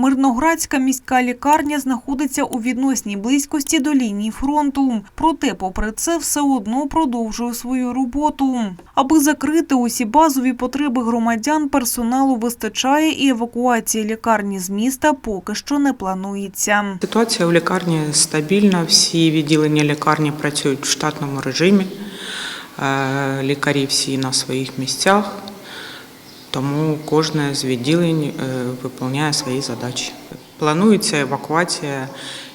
Мирноградська міська лікарня знаходиться у відносній близькості до лінії фронту. Проте, попри це, все одно продовжує свою роботу. Аби закрити усі базові потреби громадян, персоналу вистачає і евакуація лікарні з міста поки що не планується. Ситуація у лікарні стабільна. Всі відділення лікарні працюють в штатному режимі. Е, Лікарі всі на своїх місцях, тому кожне з відділень е, виконує свої задачі. Планується евакуація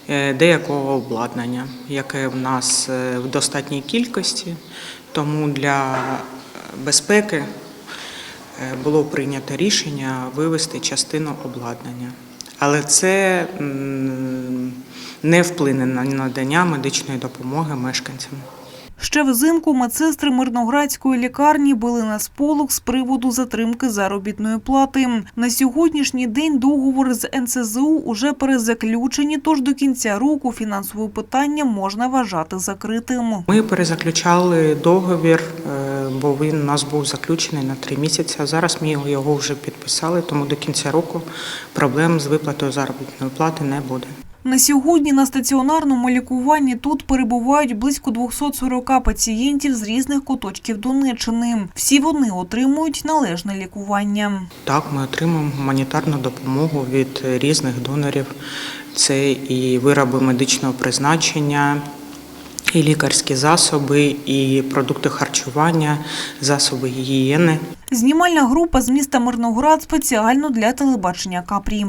е, деякого обладнання, яке в нас е, в достатній кількості, тому для безпеки було прийнято рішення вивести частину обладнання. Але це не вплине на надання медичної допомоги мешканцям. Ще взимку медсестри Мирноградської лікарні били на сполох з приводу затримки заробітної плати. На сьогоднішній день договори з НСЗУ уже перезаключені, тож до кінця року фінансове питання можна вважати закритим. Ми перезаключали договір, е, бо він у нас був заключений на три місяці. а Зараз ми його вже підписали, тому до кінця року проблем з виплатою заробітної плати не буде. На сьогодні на стаціонарному лікуванні тут перебувають близько 240 пацієнтів з різних куточків Донеччини. Всі вони отримують належне лікування. Так, ми отримуємо гуманітарну допомогу від різних донорів. Це і вироби медичного призначення, і лікарські засоби, і продукти харчування, засоби гігієни. Знімальна група з міста Мирноград спеціально для телебачення Капрі.